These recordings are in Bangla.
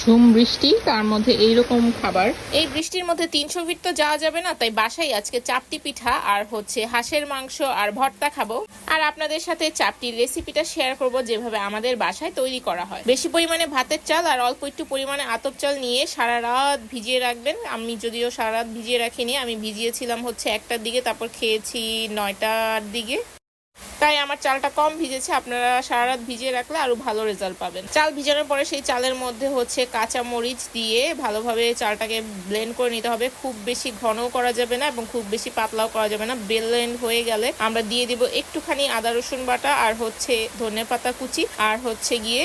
ঝুম বৃষ্টি, তার মধ্যে এইরকম খাবার। এই বৃষ্টির মধ্যে তিনশো ফিট তো যাওয়া যাবে না, তাই বাসায় আজকে চাপটি পিঠা আর হচ্ছে হাঁসের মাংস আর ভর্তা খাব। আর আপনাদের সাথে চাপটির রেসিপিটা শেয়ার করব যেভাবে আমাদের বাসায় তৈরি করা হয়। বেশি পরিমাণে ভাতের চাল আর অল্প একটু পরিমাণে আতপ চাল নিয়ে সারা রাত ভিজিয়ে রাখবেন। আমি যদিও সারা রাত ভিজিয়ে রাখিনি, আমি ভিজিয়েছিলাম হচ্ছে একটার দিকে, তারপর খেয়েছি নয়টার দিকে। তাই আমার চালটা কম ভিজেছে, আপনারা সারা রাত ভিজিয়ে রাখলে আরও ভালো রেজাল্ট পাবেন। চাল ভিজানোর পরে সেই চালের মধ্যে হচ্ছে কাঁচা মরিচ দিয়ে ভালোভাবে চালটাকে ব্লেন্ড করে নিতে হবে। খুব বেশি ঘনও করা যাবে না এবং খুব বেশি পাতলাও করা যাবে না। ব্লেন্ড হয়ে গেলে আমরা দিয়ে দিব একটুখানি আদা, রসুন বাটা আর হচ্ছে ধনে পাতা কুচি আর হচ্ছে গিয়ে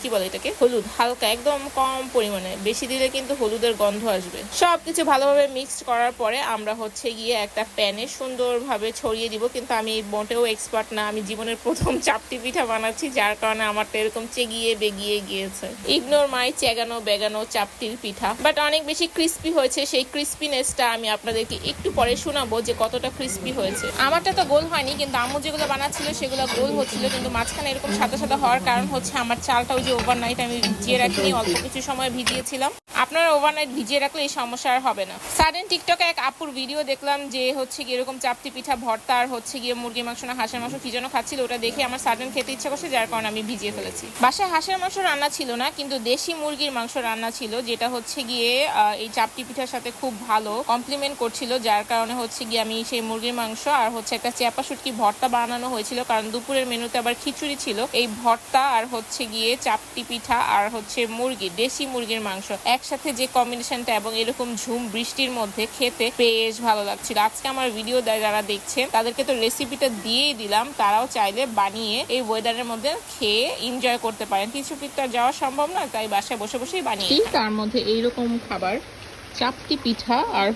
কি বলে এটাকে? হলুদ। হালকা, একদম কম পরিমাণে। বেশি দিলে কিন্তু হলুদের গন্ধ আসবে। সবকিছু ভালোভাবে মিক্সড করার পরে আমরা হচ্ছে গিয়ে একটা প্যানে সুন্দরভাবে ছড়িয়ে দিব। কিন্তু আমি মোটেও এক্সপার্ট না, আমি জীবনের প্রথম চাপটি পিঠা বানাচ্ছি, যার কারণে আমারটা এরকম চেগিয়ে বেগিয়ে গিয়েছে। Ignore my চেগানো, বেগানো চাপটির pitha. বাট অনেক বেশি ক্রিস্পি হয়েছে, সেই ক্রিস্পিনেসটা আমি আপনাদেরকে একটু পরে শোনাবো যে কতটা ক্রিস্পি হয়েছে। আমারটা তো গোল হয়নি, কিন্তু আম্মু যেগুলো বানাচ্ছিল সেগুলো গোল হচ্ছিল, কিন্তু মাঝখানে এরকম সাদা সাদা হওয়ার কারণ হচ্ছে আমার চালটা ওই যে ওভারনাইট আমি ভিজিয়ে রাখিনি, অল্প কিছু সময় ভিজিয়েছিলাম। আপনারা ওভারনাইট ভিজিয়ে রাখলে এই সমস্যা আর হবে না। সাডেন টিকটকে এক আপুর ভিডিও দেখলাম যে হচ্ছে কি এরকম চাপটি পিঠা, ভর্তা আর হচ্ছে গিয়ে মুরগির মাংস না, হাঁসের মাংস কি যেন খাচ্ছিল, ওটা দেখে আমার সাডেন খেতে ইচ্ছা করছে, যার কারণে আমি ভিজিয়ে ফেলেছি। বাসায় হাঁসের মাংস রান্না ছিল না, কিন্তু দেশি মুরগির মাংস রান্না ছিল, যেটা হচ্ছে গিয়ে এই চাপটি পিঠার সাথে খুব ভালো কমপ্লিমেন্ট করছিল, যার কারণে হচ্ছে গিয়ে আমি সেই মুরগির মাংস আর হচ্ছে একটা চেপা শুটকি ভর্তা বানানো হয়েছিল, কারণ দুপুরের মেনুতে আবার খিচুড়ি ছিল। এই ভর্তা আর হচ্ছে গিয়ে চাপটি পিঠা আর হচ্ছে মুরগি, দেশি মুরগির মাংস একসাথে যে কম্বিনেশনটা এবং এরকম ঝুম বৃষ্টির মধ্যে খেতে বেশ ভালো লাগছিল। আজকে আমার ভিডিও যারা দেখছেন তাদেরকে তো রেসিপিটা দিয়েই দিলাম। তারাও চাইলে বানিয়ে এই ওয়েদারের মধ্যে খেয়ে এনজয় করতে পারেন। কিছু পিঠটা আর যাওয়া সম্ভব না তাই বাসায় বসে বসেই বানিয়ে তার মধ্যে এইরকম খাবার চাপটি পিঠা আর